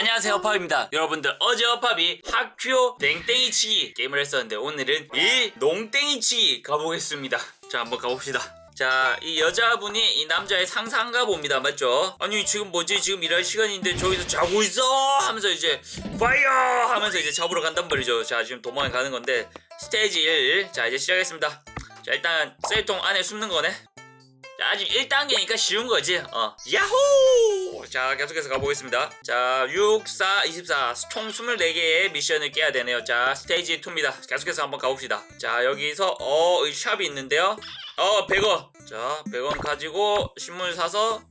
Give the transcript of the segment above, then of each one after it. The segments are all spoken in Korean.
안녕하세요 허팝입니다. 여러분들 어제 허팝이 학교 땡땡이 치기 게임을 했었는데 오늘은 이 농땡이 치기 가보겠습니다. 자 한번 가봅시다. 자 이 여자분이 이 남자의 상사인가 봅니다. 맞죠? 아니 지금 뭐지? 지금 일할 시간인데 저기서 자고 있어! 하면서 이제 파이어! 하면서 이제 잡으러 간단 말이죠. 자 지금 도망을 가는 건데 스테이지 1 자 이제 시작했습니다. 자 일단 셀통 안에 숨는 거네. 자, 아직 1단계니까 쉬운 거지. 어. 야호! 자, 계속해서 가보겠습니다. 자, 6, 4, 24. 총 24개의 미션을 깨야 되네요. 자, 스테이지 2입니다. 계속해서 한번 가봅시다. 자, 여기서, 어, 이 샵이 있는데요. 어, 100원. 자, 100원 가지고 신문 사서,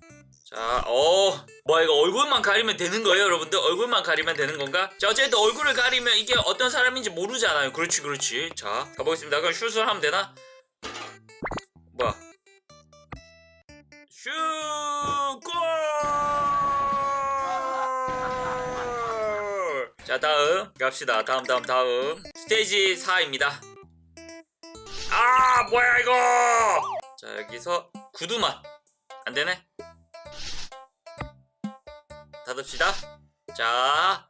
자, 어, 뭐야, 이거 얼굴만 가리면 되는 거예요, 여러분들? 얼굴만 가리면 되는 건가? 자, 어쨌든 얼굴을 가리면 이게 어떤 사람인지 모르잖아요. 그렇지, 그렇지. 자, 가보겠습니다. 그럼 슛을 하면 되나? 뭐야? 슛! 골! 자 다음. 갑시다. 다음 다음 다음. 스테이지 4입니다. 아 뭐야 이거! 자 여기서 구두맛 안되네? 닫읍시다. 자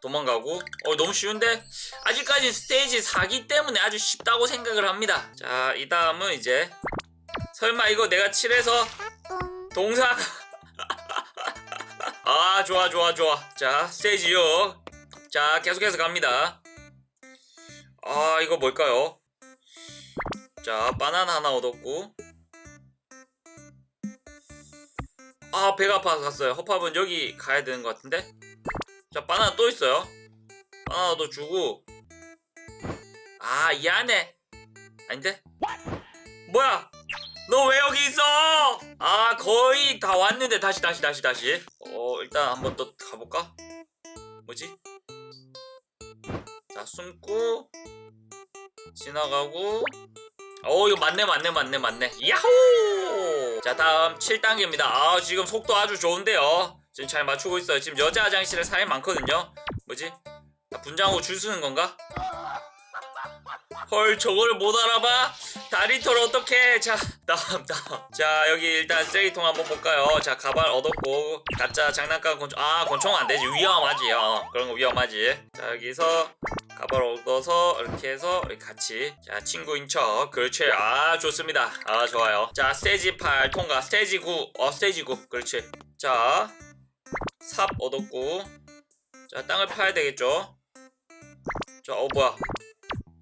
도망가고. 어 너무 쉬운데? 아직까지 스테이지 4기 때문에 아주 쉽다고 생각을 합니다. 자 이 다음은 이제 설마 이거 내가 칠해서 동사 아 좋아 좋아 좋아. 자 스테이지 6자 계속해서 갑니다. 아 이거 뭘까요? 자 바나나 하나 얻었고. 아 배가 아파서 갔어요. 허팝은 여기 가야 되는 것 같은데? 자 바나나 또 있어요. 바나나도 주고. 아이 안에. 아닌데? 뭐야? 너 왜 여기 거의 다 왔는데 다시 다시 다시 다시 어 일단 한번 또 가볼까? 뭐지? 자 숨고 지나가고 어 이거 맞네 맞네 맞네 맞네 야호 자 다음 7단계입니다 아 지금 속도 아주 좋은데요 지금 잘 맞추고 있어요 지금 여자 화장실에 사람이 많거든요 뭐지? 아, 분장하고 줄 서는 건가? 헐 저거를 못 알아봐? 다리털 어떡해? 자 다음 다음. 자 여기 일단 쓰레기통 한번 볼까요? 자 가발 얻었고 가짜 장난감 권총 아 권총 안되지. 위험하지 어. 그런 거 위험하지. 자 여기서 가발 얻어서 이렇게 해서 이렇게 같이. 자 친구인 척. 그렇지. 아 좋습니다. 아 좋아요. 자 스테이지 8 통과. 스테이지 9어 스테이지 9 그렇지. 자 삽 얻었고. 자 땅을 파야 되겠죠? 자 어 뭐야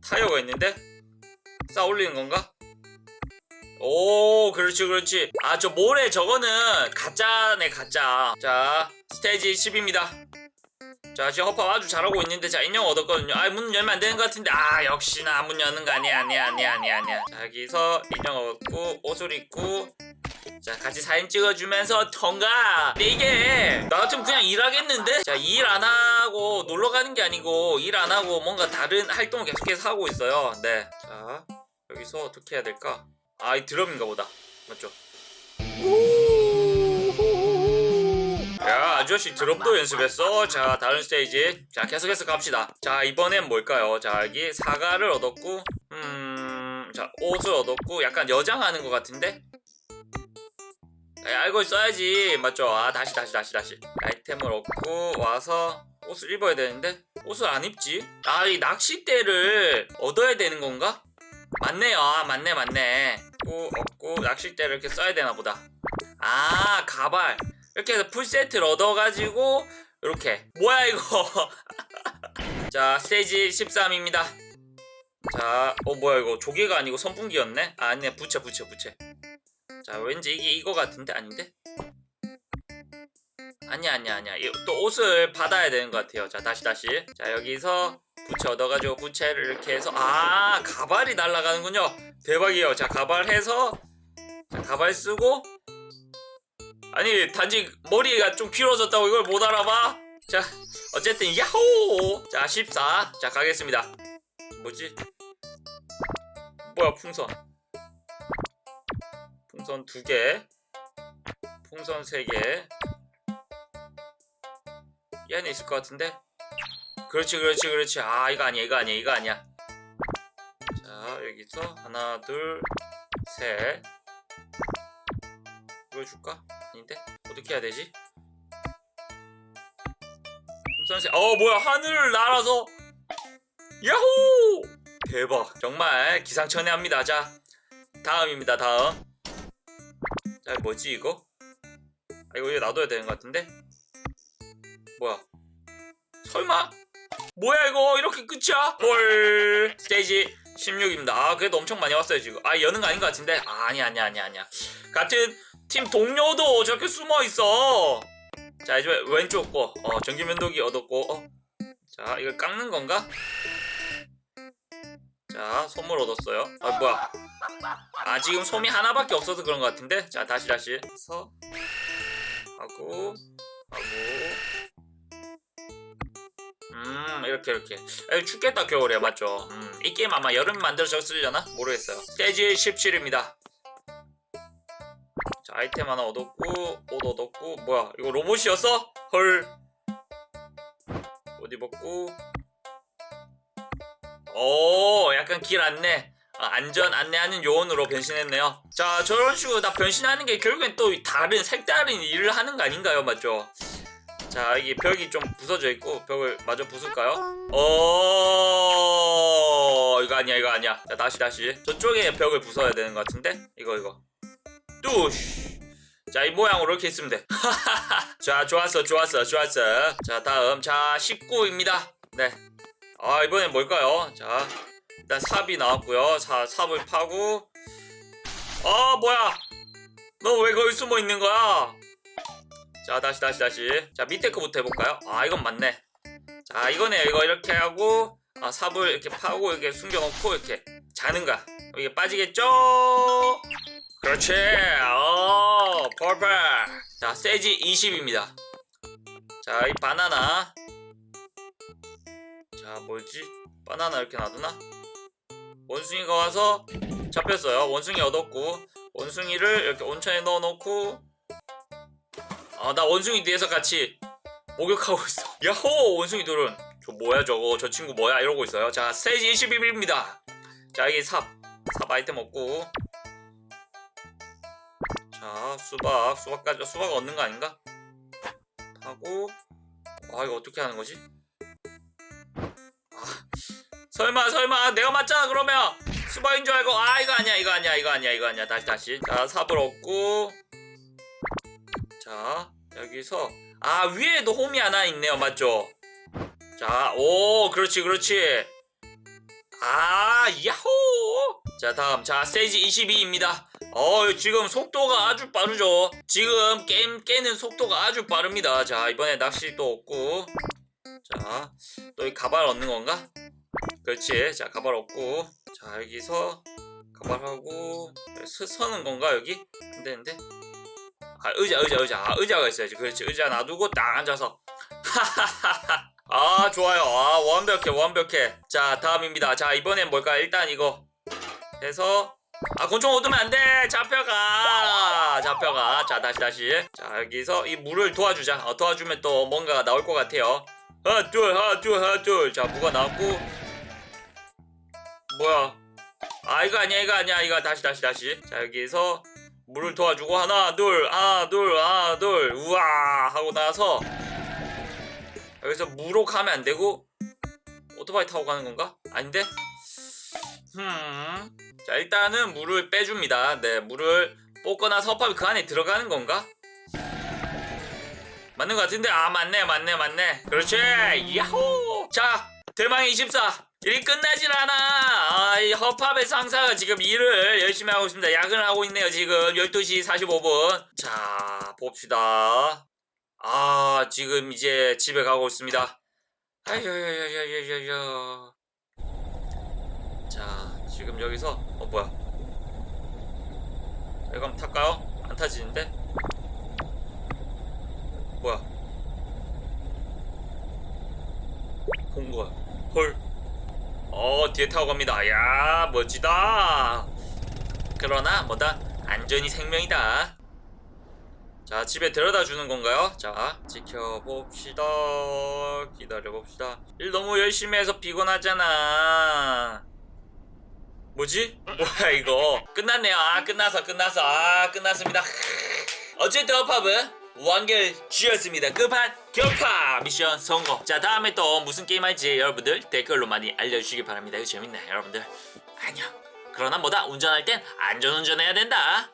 타이어가 있는데? 쌓아 올리는 건가? 오 그렇지 그렇지. 아 저 모래 저거는 가짜네 가짜. 자 스테이지 10입니다. 자 지금 허팝 아주 잘하고 있는데 자 인형 얻었거든요. 아문 열면 안 되는 것 같은데. 아 역시나 문 여는 거 아니야 아니야 아니야 아니야 아니야. 자 여기서 인형 얻고 옷을 입고 자 같이 사진 찍어주면서 근데 이게 나 같으면 그냥 일하겠는데? 자 일 안 하고 놀러 가는 게 아니고 일 안 하고 뭔가 다른 활동을 계속해서 하고 있어요. 네자 여기서 어떻게 해야 될까? 아 이 드럼인가 보다. 맞죠? 야 아저씨 드럼도 연습했어? 자 다른 스테이지. 자 계속해서 갑시다. 자 이번엔 뭘까요? 자 여기 사과를 얻었고 음자 옷을 얻었고 약간 여장하는 것 같은데? 야, 알고 있어야지. 맞죠? 아 다시 다시 다시 다시. 아이템을 얻고 와서 옷을 입어야 되는데 옷을 안 입지? 아 이 낚싯대를 얻어야 되는 건가? 맞네요. 아 맞네 맞네. 얻고 얻고 낚싯대를 이렇게 써야 되나 보다. 아 가발. 이렇게 해서 풀세트를 얻어가지고 이렇게. 뭐야 이거? 자 스테이지 13입니다. 자 어 뭐야 이거 조개가 아니고 선풍기였네? 아 아니네. 부채 부채 부채 자 왠지 이게 이거 같은데? 아닌데? 아니야 아니야 아니야. 이- 또 옷을 받아야 되는 것 같아요. 자 다시 다시. 자 여기서 부채 얻어가지고 부채를 이렇게 해서 아 가발이 날아가는군요. 대박이에요. 자 가발 해서 자 가발 쓰고. 아니 단지 머리가 좀 길어졌다고 이걸 못 알아봐? 자 어쨌든 야호! 자14자 가겠습니다. 뭐지? 뭐야 풍선 풍선 두개 풍선 세개. 이 안에 있을 것 같은데? 그렇지 그렇지 그렇지. 아 이거 아니야 이거 아니야 이거 아니야. 자 여기서 하나 둘셋. 이걸 줄까? 아닌데? 어떻게 해야 되지? 선생 어 뭐야 하늘을 날아서. 야호! 대박. 정말 기상천외합니다. 자 다음입니다 다음 자 뭐지 이거? 아 이거 놔둬야 되는 것 같은데? 뭐야? 설마? 뭐야 이거? 이렇게 끝이야? 헐. 스테이지 16입니다. 아 그래도 엄청 많이 왔어요 지금. 아 여는 거 아닌 것 같은데? 아, 아니 아니 아니 아니야. 같은 팀 동료도 저렇게 숨어 있어. 자 이제 왼쪽 거. 어, 전기 면도기 얻었고 어. 자 이걸 깎는 건가 자 솜을 얻었어요. 아 뭐야? 아 지금 솜이 하나밖에 없어서 그런 것 같은데? 자 다시 다시. 서. 하고 하고. 음 이렇게 이렇게. 에이, 춥겠다 겨울에. 맞죠? 음, 이 게임 아마 여름 만들어졌으려나? 모르겠어요. 스테이지 17입니다. 자 아이템 하나 얻었고 옷 얻었고. 뭐야 이거 로봇이었어? 헐. 옷 입었고. 오 약간 길 안내 아, 안전 안내하는 요원으로 변신했네요. 자 저런 식으로 다 변신하는 게 결국엔 또 다른 색다른 일을 하는 거 아닌가요 맞죠? 자 이게 벽이 좀 부서져 있고 벽을 마저 부술까요? 어 이거 아니야 이거 아니야. 자 다시 다시. 저쪽에 벽을 부숴야 되는 것 같은데? 이거 이거. 뚜시. 자이 모양으로 이렇게 있으면 돼 자 좋았어 좋았어 좋았어. 자 다음. 자 19입니다. 네 아 이번엔 뭘까요? 자 일단 삽이 나왔고요. 자 삽을 파고. 아 뭐야? 너 왜 거기 숨어 있는 거야? 자 다시 다시 다시. 자 밑에 거부터 해볼까요? 아 이건 맞네. 자 이거네요. 이거 이렇게 하고 아 삽을 이렇게 파고 이렇게 숨겨놓고 이렇게 자는 거야. 이게 빠지겠죠? 그렇지. 어 퍼펙트. 자 세지 20입니다. 자 이 바나나. 자 뭐지? 바나나 이렇게 놔두나 원숭이가 와서 잡혔어요. 원숭이 얻었고 원숭이를 이렇게 온천에 넣어놓고 아 나 원숭이 뒤에서 같이 목욕하고 있어. 야호! 원숭이들은 저 뭐야 저거? 저 친구 뭐야? 이러고 있어요. 자 스테이지 21입니다. 자 여기 삽 삽 아이템 얻고. 자 수박. 수박까지 수박 얻는 거 아닌가? 하고 아 이거 어떻게 하는 거지? 아 설마 설마 내가 맞잖아 그러면. 수박인 줄 알고 아 이거 아니야 이거 아니야 이거 아니야 이거 아니야. 다시 다시. 자 삽을 얻고. 자 여기서. 아 위에도 홈이 하나 있네요 맞죠? 자오 그렇지 그렇지. 아 야호! 자 다음. 자 스테이지 22입니다. 어 지금 속도가 아주 빠르죠? 지금 게임 깨는 속도가 아주 빠릅니다. 자 이번에 낚시도 없고. 자 또 이 가발 얻는 건가 그렇지. 자 가발 얻고. 자 여기서 가발하고 서, 서는 건가 여기? 안 되는데? 아 의자 의자 의자. 아, 의자가 있어야지. 그렇지. 의자 놔두고 딱 앉아서. 아 좋아요. 아 완벽해 완벽해. 자 다음입니다. 자 이번엔 뭘까? 일단 이거. 해서. 아 곤충 얻으면 안돼! 잡혀가! 잡혀가. 자 다시 다시. 자 여기서 이 물을 도와주자. 어, 도와주면 또 뭔가 나올 것 같아요. 하나 둘 하나 둘 하나 둘자 무가 나왔고 뭐야 아 이거 아니야 이거 아니야 이거 다시 다시 다시 자 여기서 물을 도와주고 하나 둘 하나 둘 하나 둘 우와 하고 나서 여기서 무로 가면 안 되고 오토바이 타고 가는 건가? 아닌데? 음. 자 일단은 물을 빼줍니다. 네 물을 뽑거나 서팝이 그 안에 들어가는 건가? 맞는 것 같은데 아 맞네 맞네 맞네 그렇지 야호 자 대망의 24 일이 끝나질 않아. 아, 이 허팝의 상사가 지금 일을 열심히 하고 있습니다. 야근을 하고 있네요 지금. 12시 45분. 자 봅시다. 아 지금 이제 집에 가고 있습니다. 아야야야야야야. 자 지금 여기서 어 뭐야? 자, 이거 한번 탈까요? 안 타지는데? 뭐야? 본 거야. 헐 어 뒤에 타고 갑니다. 야 멋지다. 그러나 뭐다? 안전이 생명이다. 자 집에 데려다 주는 건가요? 자 지켜봅시다. 기다려봅시다. 일 너무 열심히 해서 피곤하잖아. 뭐지? 뭐야 이거? 끝났네요. 아 끝나서 끝나서. 아 끝났습니다. 어쨌든 팝은 완결지었습니다. 급한 격파 미션 성공. 자 다음에 또 무슨 게임 할지 여러분들 댓글로 많이 알려주시기 바랍니다. 이거 재밌네 여러분들. 안녕. 그러나 뭐다 운전할 땐 안전운전해야 된다.